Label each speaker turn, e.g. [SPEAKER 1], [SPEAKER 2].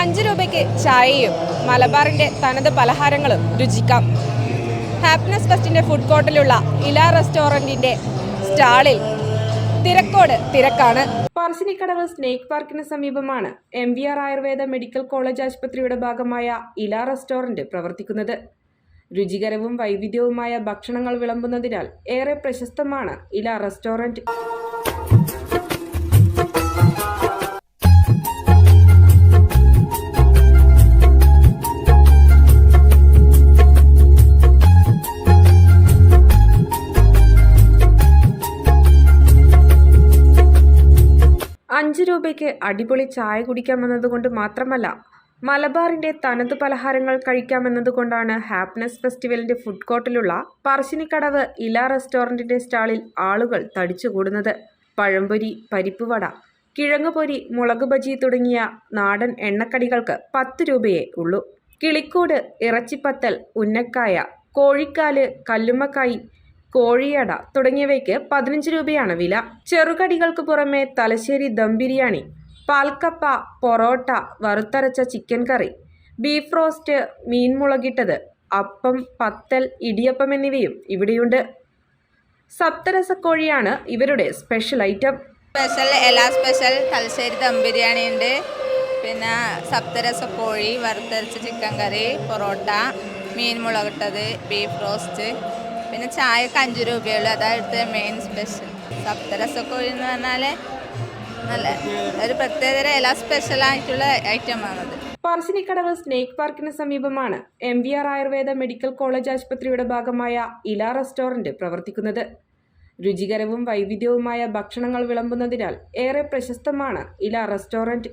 [SPEAKER 1] അഞ്ച് രൂപയ്ക്ക് ചായയും മലബാറിന്റെ തനത് പലഹാരങ്ങളും രുചിക്കാം. ഹാപ്പിനെസ് ഫെസ്റ്റിന്റെ ഫുഡ് കോർട്ടിലുള്ള ഇല റെസ്റ്റോറന്റിന്റെ സ്റ്റാളിൽ തിരക്കോട് തിരക്കാണ്. പറശ്ശിനിക്കടവ് സ്നേക്ക് പാർക്കിന് സമീപമാണ് M V R Ayurveda medical college ആശുപത്രിയുടെ ഭാഗമായ ഇല റെസ്റ്റോറന്റ് പ്രവർത്തിക്കുന്നത്. രുചികരവും വൈവിധ്യവുമായ ഭക്ഷണങ്ങൾ വിളമ്പുന്നതിനാൽ ഏറെ പ്രശസ്തമാണ് ഇല റെസ്റ്റോറന്റ് രൂപയ്ക്ക് അടിപൊളി ചായ കുടിക്കാമെന്നതുകൊണ്ട് മാത്രമല്ല മലബാറിന്റെ തനത് പലഹാരങ്ങൾ കഴിക്കാമെന്നതുകൊണ്ടാണ് ഹാപ്പിനെസ് ഫെസ്റ്റിവലിന്റെ ഫുഡ് കോർട്ടിലുള്ള പറശ്ശിനിക്കടവ് ഇല റെസ്റ്റോറന്റിന്റെ സ്റ്റാളിൽ ആളുകൾ തടിച്ചുകൂടുന്നത്. പഴംപൊരി പരിപ്പുവട കിഴങ്ങുപൊരി മുളക് ബജി തുടങ്ങിയ നാടൻ എണ്ണക്കടികൾക്ക് പത്ത് രൂപയേ ഉള്ളൂ. കിളിക്കോട് ഇറച്ചിപ്പത്തൽ ഉന്നക്കായ കോഴിക്കാൽ കല്ലുമ്മക്കായി കോഴിയട തുടങ്ങിയവയ്ക്ക് പതിനഞ്ച് രൂപയാണ് വില. ചെറുകടികൾക്ക് പുറമെ തലശ്ശേരി ദം ബിരിയാണി പാൽക്കപ്പ പൊറോട്ട വറുത്തരച്ച ചിക്കൻ കറി ബീഫ് റോസ്റ്റ് മീൻ മുളകിട്ടത് അപ്പം പത്തൽ ഇടിയപ്പം എന്നിവയും ഇവിടെയുണ്ട്. സപ്തരസക്കോഴിയാണ് ഇവരുടെ സ്പെഷ്യൽ ഐറ്റം.
[SPEAKER 2] സ്പെഷ്യൽ എല്ലാ സ്പെഷ്യൽ തലശ്ശേരി ദം ബിരിയാണി ഉണ്ട്. പിന്നെ സപ്തരസ കോഴി വറുത്തരച്ച ചിക്കൻ കറി പൊറോട്ട മീൻ മുളകിട്ടത് ബീഫ് റോസ്റ്റ് പിന്നെ ചായക്ക് അഞ്ച് രൂപയുള്ളൂ. അതായത് മെയിൻ സ്പെഷ്യൽ സപ്തരസക്കോഴി എന്ന് പറഞ്ഞാൽ നല്ല ഒരു പ്രത്യേകതര എല്ലാ സ്പെഷ്യലായിട്ടുള്ള ഐറ്റമാണത്
[SPEAKER 1] പറശ്ശിനിക്കടവ് സ്നേക്ക് പാർക്കിന് സമീപമാണ് M V R Ayurveda medical college ആശുപത്രിയുടെ ഭാഗമായ ഇല റെസ്റ്റോറന്റ് പ്രവർത്തിക്കുന്നത്. രുചികരവും വൈവിധ്യവുമായ ഭക്ഷണങ്ങൾ വിളമ്പുന്നതിനാൽ ഏറെ പ്രശസ്തമാണ് ഇല റെസ്റ്റോറന്റ്.